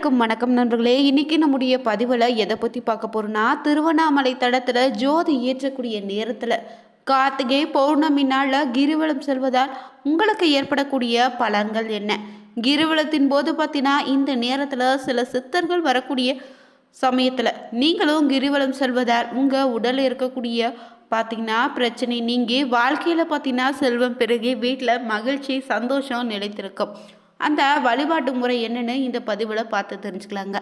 வணக்கம் வணக்கம் நண்பர்களே. இன்னைக்கு நம்முடைய பதிவில் எதை பற்றி பார்க்க போகிறோன்னா திருவண்ணாமலை தடத்தில் ஜோதி ஏற்றக்கூடிய நேரத்தில் கார்த்திகை பௌர்ணமி நாளில் கிரிவலம் செல்வதால் உங்களுக்கு ஏற்படக்கூடிய பலன்கள் என்ன? கிரிவலத்தின் போது பார்த்தீங்கன்னா இந்த நேரத்தில் சில சித்தர்கள் வரக்கூடிய சமயத்தில் நீங்களும் கிரிவலம் செல்வதால் உங்கள் உடலில் இருக்கக்கூடிய பார்த்தீங்கன்னா பிரச்சனை நீங்கி வாழ்க்கையில் பார்த்தீங்கன்னா செல்வம் பெருகி வீட்டில் மகிழ்ச்சி சந்தோஷம் நிலைத்திருக்கும். அந்த வழிபாட்டு முறை என்னென்னு இந்த பதிவில் பார்த்து தெரிஞ்சுக்கலாங்க.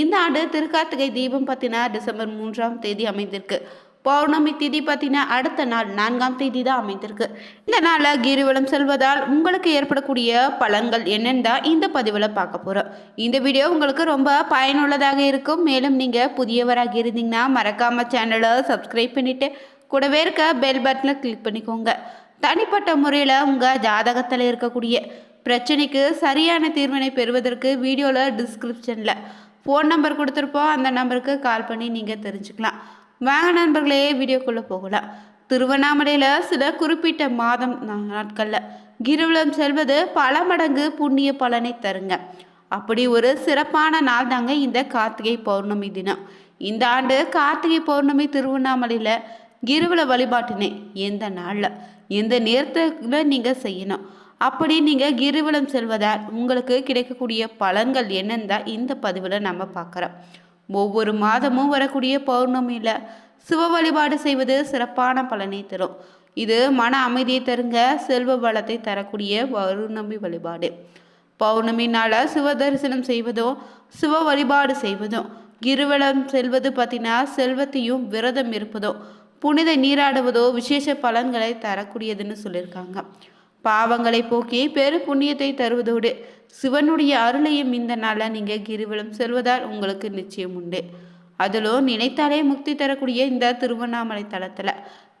இந்த ஆண்டு திருக்கார்த்திகை தீபம் பார்த்தீங்கன்னா டிசம்பர் மூன்றாம் தேதி அமைந்திருக்கு. பௌர்ணமி தேதி பார்த்தீங்கன்னா அடுத்த நாள் நான்காம் தேதி தான் அமைந்திருக்கு. இந்த நாளில் கிரிவலம் செல்வதால் உங்களுக்கு ஏற்படக்கூடிய பலன்கள் என்னென்னு தான் இந்த பதிவில் பார்க்க போகிறோம் இந்த வீடியோ உங்களுக்கு ரொம்ப பயனுள்ளதாக இருக்கும். மேலும் நீங்கள் புதியவராக இருந்தீங்கன்னா மறக்காம சேனலை சப்ஸ்கிரைப் பண்ணிவிட்டு கூடவே இருக்க பெல் பட்டனை கிளிக் பண்ணிக்கோங்க. தனிப்பட்ட முறையில் உங்கள் ஜாதகத்தில் இருக்கக்கூடிய பிரச்சனைக்கு சரியான தீர்வினை பெறுவதற்கு வீடியோவில் டிஸ்கிரிப்ஷனில் ஃபோன் நம்பர் கொடுத்துருப்போம். அந்த நம்பருக்கு கால் பண்ணி நீங்கள் தெரிஞ்சுக்கலாம். வாங்க நண்பர்களே வீடியோக்குள்ளே போகலாம். திருவண்ணாமலையில் சில குறிப்பிட்ட மாதம் நாட்களில் கிரிவலம் செல்வது பல மடங்கு புண்ணிய பலனை தருங்க. அப்படி ஒரு சிறப்பான நாள் தாங்க இந்த கார்த்திகை பௌர்ணமி தினம். இந்த ஆண்டு கார்த்திகை பௌர்ணமி திருவண்ணாமலையில் கிரிவல வழிபாட்டினை எந்த நாளில் எந்த நேரத்தில் நீங்கள் செய்யணும்? அப்படி நீங்கள் கிரிவலம் செல்வதால் உங்களுக்கு கிடைக்கக்கூடிய பலன்கள் என்னன்னு தான் இந்த பதிவில் நம்ம பார்க்குறோம். ஒவ்வொரு மாதமும் வரக்கூடிய பௌர்ணமியில் சிவ வழிபாடு செய்வது சிறப்பான பலனை தரும். இது மன அமைதியை தருங்க செல்வ வளத்தை தரக்கூடிய பௌர்ணமி வழிபாடு. பௌர்ணமி நாளாக சிவ தரிசனம் செய்வதும் சிவ வழிபாடு செய்வதும் கிருவலம் செல்வது பார்த்தீங்கன்னா செல்வத்தையும் விரதம் இருப்பதோ புனித நீராடுவதோ விசேஷ பலன்களை தரக்கூடியதுன்னு சொல்லியிருக்காங்க. பாவங்களை போக்கி பெரு புண்ணியத்தை தருவதோடு சிவனுடைய அருளையும் இந்த நாளில் நீங்கள் கிரிவலம் செல்வதால் உங்களுக்கு நிச்சயம் உண்டு. அதிலும் நினைத்தாலே முக்தி தரக்கூடிய இந்த திருவண்ணாமலை தளத்தில்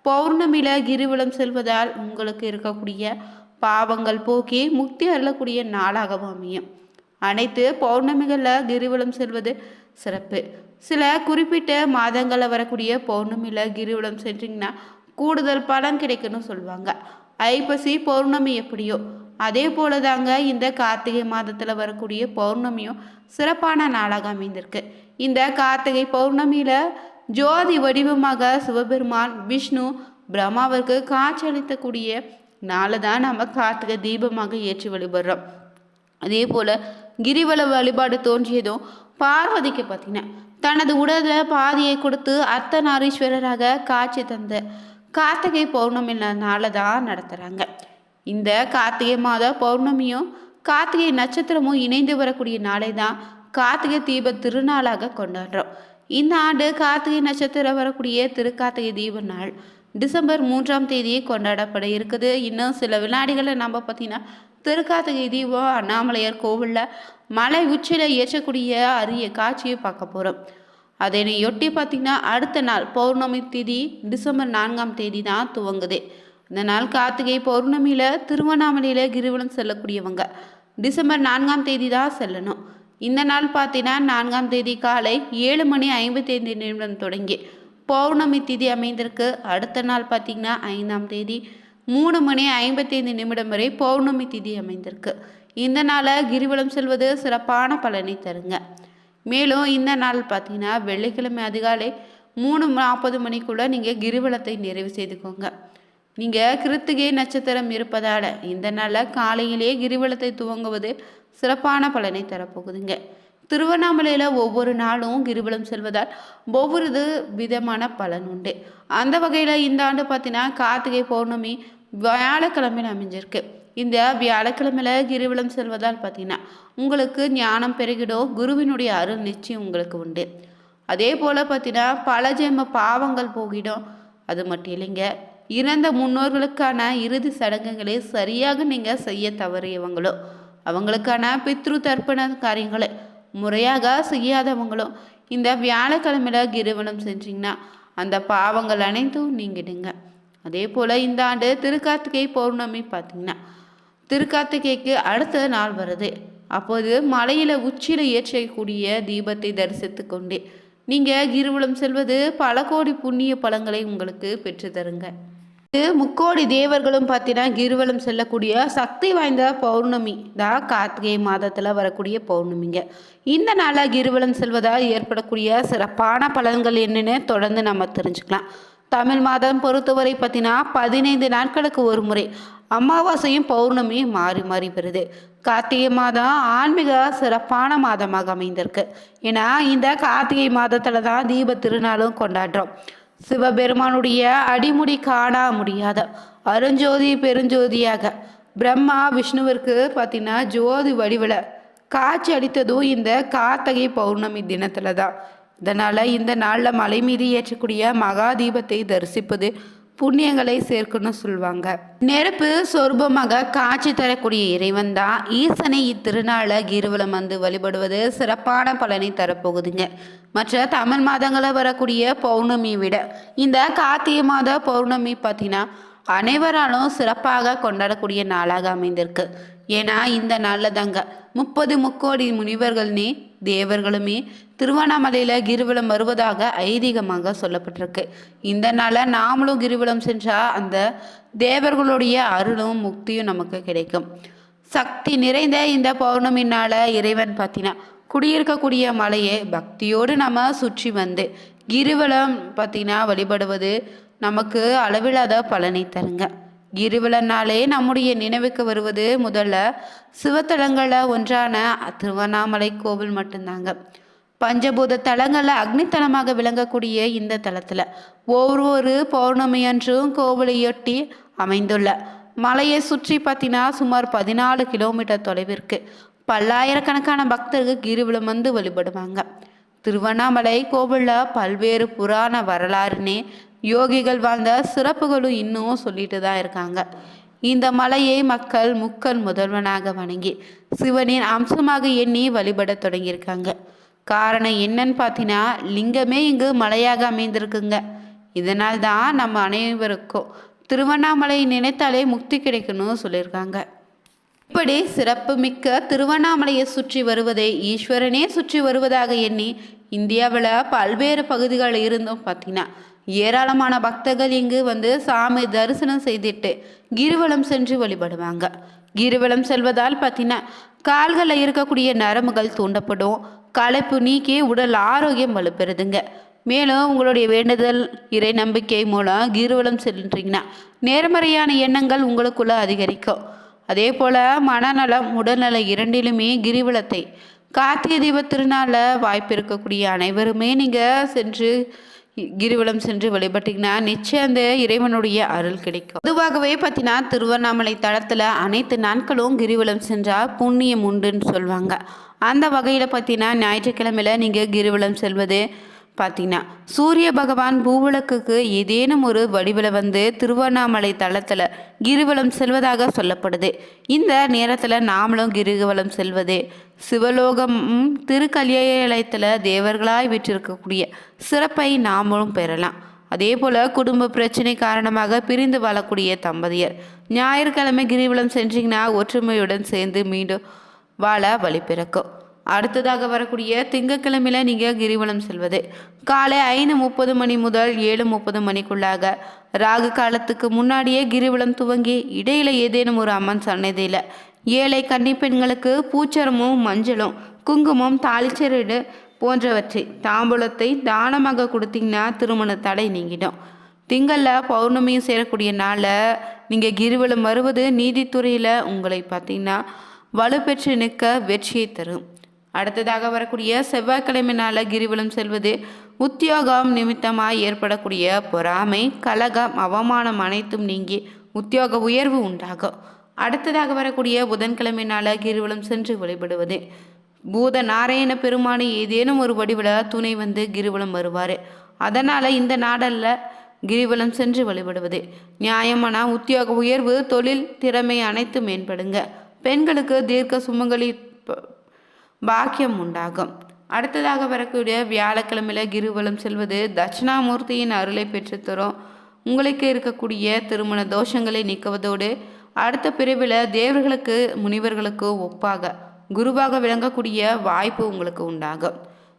பௌர்ணமியில் கிரிவலம் செல்வதால் உங்களுக்கு இருக்கக்கூடிய பாவங்கள் போக்கி முக்தி அருளக்கூடிய நாளாகவும் அமையும். அனைத்து பௌர்ணமிகளில் கிரிவலம் செல்வது சிறப்பு. சில குறிப்பிட்ட மாதங்களில் வரக்கூடிய பௌர்ணமியில் கிரிவலம் சென்றீங்கன்னா கூடுதல் பலன் கிடைக்குன்னு சொல்லுவாங்க ஐப்பசி பௌர்ணமி எப்படியோ? அதே போல தாங்க இந்த கார்த்திகை மாதத்தில் வரக்கூடிய பௌர்ணமியும் சிறப்பான நாளாக அமைந்திருக்கு. இந்த கார்த்திகை பௌர்ணமியில் ஜோதி வடிவமாக சிவபெருமான் விஷ்ணு பிரம்மாவிற்கு காட்சி அளித்தக்கூடிய நாளை தான் நம்ம கார்த்திகை தீபமாக ஏற்றி வழிபடுறோம். அதே போல் கிரிவல வழிபாடு தோன்றியதும் பார்வதிக்கு பார்த்தீங்கன்னா தனது உடலை பாதியை கொடுத்து அர்த்தநாரீஸ்வரராக காட்சி தந்த கார்த்திகை பௌர்ணமி நாளை தான் நடத்துகிறாங்க இந்த கார்த்திகை மாத பௌர்ணமியும் கார்த்திகை நட்சத்திரமும் இணைந்து வரக்கூடிய நாளை தான் கார்த்திகை தீப திருநாளாக கொண்டாடுறோம். இந்த ஆண்டு கார்த்திகை நட்சத்திரம் வரக்கூடிய திருக்கார்த்திகை தீப நாள் டிசம்பர் மூன்றாம் தேதி கொண்டாடப்பட இருக்குது. இன்னும் சில வினாடிகளை நம்ம பார்த்தீங்கன்னா திருக்கார்த்திகை தீபம் அண்ணாமலையார் கோவிலில் மலை உச்சியில் ஏற்றக்கூடிய அரிய காட்சியை பார்க்க போகிறோம் அதனையொட்டி பார்த்திங்கன்னா அடுத்த நாள் பௌர்ணமி திதி டிசம்பர் நான்காம் தேதி தான் துவங்குது. இந்த நாள் கார்த்திகை பௌர்ணமியில் திருவண்ணாமலையில் கிரிவலம் செல்லக்கூடியவங்க. டிசம்பர் நான்காம் தேதி தான் செல்லணும். இந்த நாள் பார்த்தீங்கன்னா நான்காம் தேதி காலை ஏழு மணி ஐம்பத்தி ஐந்து நிமிடம் தொடங்கி பௌர்ணமி தேதி அமைந்திருக்கு. அடுத்த நாள் பார்த்திங்கன்னா ஐந்தாம் தேதி மூணு மணி ஐம்பத்தைந்து நிமிடம் வரை பௌர்ணமி திதி அமைந்திருக்கு. இந்த நாளை கிரிவலம் செல்வது சிறப்பான பலனை தருங்க. மேலும் இந்த நாள் பார்த்தீங்கன்னா வெள்ளிக்கிழமை அதிகாலை மூணு நாற்பது மணிக்குள்ளே நீங்கள் கிரிவலத்தை நிறைவு செய்துக்கோங்க. நீங்கள் கிருத்திகை நட்சத்திரம் இருப்பதால் இந்த நாளில் காலையிலேயே கிரிவலத்தை துவங்குவது சிறப்பான பலனை தரப்போகுதுங்க. திருவண்ணாமலையில் ஒவ்வொரு நாளும் கிரிவலம் செல்வதால் ஒவ்வொரு விதமான பலன் உண்டு. அந்த வகையில் இந்த ஆண்டு பார்த்தீங்கன்னா கார்த்திகை பௌர்ணமி வியாழக்கிழமையில் அமைஞ்சிருக்கு. இந்த வியாழக்கிழமையில் கிரிவலம் செல்வதால் பார்த்தீங்கன்னா உங்களுக்கு ஞானம் பெருகிடும் குருவினுடைய அருள் நிச்சயம் உங்களுக்கு உண்டு. அதே போல் பார்த்தீங்கன்னா பல ஜென்ம பாவங்கள் போகிடும் அது மட்டும் இல்லைங்க. இறந்த முன்னோர்களுக்கான இறுதி சடங்குகளை சரியாக நீங்கள் செய்ய தவறியவங்களோ அவங்களுக்கான பித்ரு தர்ப்பண காரியங்களை முறையாக செய்யாதவங்களும் இந்த வியாழக்கிழமையில் கிருவனம் செஞ்சிங்கன்னா அந்த பாவங்கள் அனைத்தும் நீங்கிடுங்க. அதே போல் இந்த ஆண்டு திருக்கார்த்திகை பௌர்ணமி பார்த்தீங்கன்னா திருக்கார்த்திகைக்கு அடுத்த நாள் வருது. அப்போது மலையில் உச்சியில் ஏற்றக்கூடிய தீபத்தை தரிசித்து கொண்டே நீங்கள் கிருவலம் செல்வது பல கோடி புண்ணிய பலங்களை உங்களுக்கு பெற்று தருங்க. இது முக்கோடி தேவர்களும் பார்த்தீங்கன்னா கிருவலம் செல்லக்கூடிய சக்தி வாய்ந்த பௌர்ணமி தான் கார்த்திகை மாதத்தில் வரக்கூடிய பௌர்ணமிங்க. இந்த நாளில் கிருவலம் செல்வதால் ஏற்படக்கூடிய சிறப்பான பலன்கள் என்னென்னு தொடர்ந்து நம்ம தெரிஞ்சுக்கலாம். தமிழ் மாதம் பொறுத்தவரை பார்த்தீங்கன்னா பதினைந்து நாட்களுக்கு ஒரு முறை அமாவாசையும் பௌர்ணமியும் மாறி மாறி வருது. கார்த்திகை மாதம் ஆன்மீக சிறப்பான மாதமாக அமைந்திருக்கு. ஏன்னா இந்த கார்த்திகை மாதத்தில் தான் தீப திருநாளும் கொண்டாடுறோம். சிவபெருமானுடைய அடிமுடி காணா முடியாத அருஞ்சோதி பெருஞ்சோதியாக பிரம்மா விஷ்ணுவிற்கு பார்த்தீங்கன்னா ஜோதி வடிவில் காட்சி அளித்ததும் இந்த கார்த்திகை பௌர்ணமி தினத்தில் தான். அதனால் இந்த நாளில் மலை மீது ஏற்றக்கூடிய மகா தீபத்தை தரிசிப்பது புண்ணியங்களை சேர்க்குன்னு சொல்லுவாங்க நெருப்பு சொருபமாக காட்சி தரக்கூடிய இறைவன் தான். ஈசனை இத்திருநாளை கிருவலம் வந்து வழிபடுவது சிறப்பான பலனை தரப்போகுதுங்க. மற்ற தமிழ் மாதங்களில் வரக்கூடிய பௌர்ணமியை விட இந்த கார்த்திகை மாத பௌர்ணமி பார்த்தீங்கன்னா அனைவராலும் சிறப்பாக கொண்டாடக்கூடிய நாளாக அமைந்திருக்கு. ஏன்னா இந்த நாளில் தாங்க முப்பது முக்கோடி முனிவர்கள்னே தேவர்களுமே திருவண்ணாமலையில் கிரிவலம் வருவதாக ஐதீகமாக சொல்லப்பட்டிருக்கு. இந்த நாளில் நாமளும் கிரிவலம் சென்றால் அந்த தேவர்களுடைய அருளும் முக்தியும் நமக்கு கிடைக்கும். சக்தி நிறைந்த இந்த பௌர்ணமி இறைவன் பார்த்தீங்கன்னா குடியிருக்கக்கூடிய மலையை பக்தியோடு நம்ம சுற்றி வந்து கிரிவலம் பார்த்தீங்கன்னா வழிபடுவது நமக்கு அளவில்லாத பலனை தருங்க. கிரிவலனாலே நம்முடைய நினைவுக்கு வருவது முதல்ல சிவத்தலங்களில் ஒன்றான திருவண்ணாமலை கோவில் மட்டும்தாங்க. பஞ்சபூத தலங்களில் அக்னித்தலமாக விளங்கக்கூடிய இந்த தலத்தில் ஒவ்வொரு பௌர்ணமியன்றும் கோவிலையொட்டி அமைந்துள்ள. மலையை சுற்றி பார்த்தீங்கன்னா சுமார் பதினாலு கிலோமீட்டர் தொலைவிற்கு. பல்லாயிரக்கணக்கான பக்தர்கள் கிரிவலம் வந்து வழிபடுவாங்க. திருவண்ணாமலை கோவிலில் பல்வேறு புராண வரலாறுனே யோகிகள் வாழ்ந்த சிறப்புகளும் இன்னும் சொல்லிட்டு தான் இருக்காங்க. இந்த மலையை மக்கள் முக்கள் முதல்வனாக வணங்கி சிவனின் அம்சமாக எண்ணி வழிபடத் தொடங்கியிருக்காங்க. காரணம் என்னன்னு பார்த்தீங்கன்னா லிங்கமே இங்கு மலையாக அமைந்திருக்குங்க. இதனால் தான் நம்ம அனைவருக்கும் திருவண்ணாமலையை நினைத்தாலே முக்தி கிடைக்கணும்னு சொல்லியிருக்காங்க. இப்படி சிறப்பு மிக்க திருவண்ணாமலையை சுற்றி வருவதை ஈஸ்வரனே சுற்றி வருவதாக எண்ணி இந்தியாவில் பல்வேறு பகுதிகளில் இருந்தும் பார்த்தீங்கன்னா ஏராளமான பக்தர்கள் இங்கு வந்து சாமி தரிசனம் செய்துட்டு கிரிவலம் சென்று வழிபடுவாங்க. கிரிவலம் செல்வதால் பார்த்தீங்கன்னா கால்களில் இருக்கக்கூடிய நரம்புகள் தூண்டப்படும் களைப்பு நீக்கி உடல் ஆரோக்கியம் வலுப்பெறுதுங்க. மேலும் உங்களுடைய வேண்டுதல் இறை நம்பிக்கை மூலம் கிரிவலம் செல்றீங்கன்னா நேர்மறையான எண்ணங்கள் உங்களுக்குள்ள அதிகரிக்கும். அதே போல் மனநலம் உடல்நலம் இரண்டிலுமே கிரிவலத்தை கார்த்திகை தீப திருநாளில் வாய்ப்பு இருக்கக்கூடிய அனைவருமே நீங்கள் சென்று கிரிவலம் சென்று வழிபட்டிங்கன்னா நிச்சயம் அந்த இறைவனுடைய அருள் கிடைக்கும். பொதுவாகவே பார்த்தீங்கன்னா திருவண்ணாமலை தளத்தில் அனைத்து நாட்களும் கிரிவலம் சென்றால் புண்ணியம் உண்டுன்னு சொல்லுவாங்க அந்த வகையில் பார்த்தீங்கன்னா ஞாயிற்றுக்கிழமையில் நீங்கள் கிரிவலம் செல்வது பார்த்தீங்கன்னா சூரிய பகவான் பூவிளக்குக்கு ஏதேனும் ஒரு வடிவில் வந்து திருவண்ணாமலை தளத்தில் கிரிவலம் செல்வதாக சொல்லப்படுது. இந்த நேரத்தில் நாமளும் கிரிவலம் செல்வது சிவலோகம் திருக்கல்யாலயத்தில் தேவர்களாய் விற்றிருக்கக்கூடிய சிறப்பை நாமளும் பெறலாம். அதே போல் குடும்ப பிரச்சனை காரணமாக பிரிந்து வாழக்கூடிய தம்பதியர் ஞாயிற்றுக்கிழமை கிரிவலம் சென்றீங்கன்னா ஒற்றுமையுடன் சேர்ந்து மீண்டும் வாழ வழி பிறக்கும். அடுத்ததாக வரக்கூடிய திங்கக்கிழமையில் நீங்கள் கிரிவலம் செல்வது. காலை ஐந்து முப்பது மணி முதல் ஏழு முப்பது மணிக்குள்ளாக. ராகு காலத்துக்கு முன்னாடியே கிரிவலம் துவங்கி இடையில ஏதேனும் ஒரு அம்மன் சன்னதியில் ஏழை கன்னி பெண்களுக்கு பூச்சரமும் மஞ்சளும் குங்குமம் தாளிச்சரடு போன்றவற்றை தாம்பூலத்தை தானமாக கொடுத்தீங்கன்னா திருமண தடை நீங்கிடும். திங்களில் பௌர்ணமியும் சேரக்கூடிய நாளில் நீங்கள் கிரிவலம் வருவது நீதித்துறையில் உங்களை பார்த்தீங்கன்னா வலுப்பெற்று நிற்க வெற்றியை தரும். அடுத்ததாக வரக்கூடிய செவ்வாய்க்கிழமை நாளில் கிரிவலம் செல்வது உத்தியோகம் நிமித்தமாக ஏற்படக்கூடிய பொறாமை கலகம் அவமானம் அனைத்தும் நீங்கி உத்தியோக உயர்வு உண்டாகும். அடுத்ததாக வரக்கூடிய புதன்கிழமை நாளில் கிரிவலம் சென்று வழிபடுவது. பூத நாராயண பெருமானை ஏதேனும் ஒரு வடிவில் துணை வந்து கிரிவலம் வருவார். அதனால் இந்த நாடல்ல கிரிவலம் சென்று வழிபடுவது. நியாயமான உத்தியோக உயர்வு தொழில் திறமை அனைத்து மேம்படுங்க. பெண்களுக்கு தீர்க்க சுமங்கலி பாக்கியம் உண்டாகும் அடுத்ததாக வரக்கூடிய வியாழக்கிழமையில் கிரிவலம் செல்வது தட்சிணாமூர்த்தியின் அருளை பெற்றுத்தரும். உங்களுக்கு இருக்கக்கூடிய திருமண தோஷங்களை நீக்குவதோடு அடுத்த பிரிவில் தேவர்களுக்கு முனிவர்களுக்கு ஒப்பாக குருவாக விளங்கக்கூடிய வாய்ப்பு உங்களுக்கு உண்டாகும்.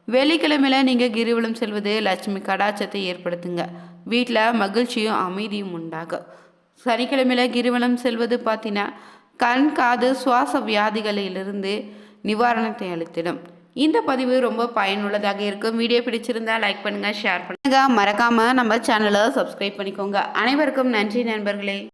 வெள்ளிக்கிழமையில் நீங்கள் கிரிவலம் செல்வது லட்சுமி கடாச்சத்தை ஏற்படுத்துங்க. வீட்டில் மகிழ்ச்சியும் அமைதியும் உண்டாகும். சனிக்கிழமையில் கிரிவலம் செல்வது பார்த்தீங்கன்னா கண் காது சுவாச வியாதிகளிலிருந்து நிவாரணத்தை அளித்திடும். இந்த பதிவு ரொம்ப பயனுள்ளதாக இருக்கும். வீடியோ பிடிச்சிருந்தா லைக் பண்ணுங்கள் ஷேர் பண்ணுங்க. மறக்காமல் நம்ம சேனலை சப்ஸ்கிரைப் பண்ணிக்கோங்க. அனைவருக்கும் நன்றி நண்பர்களே.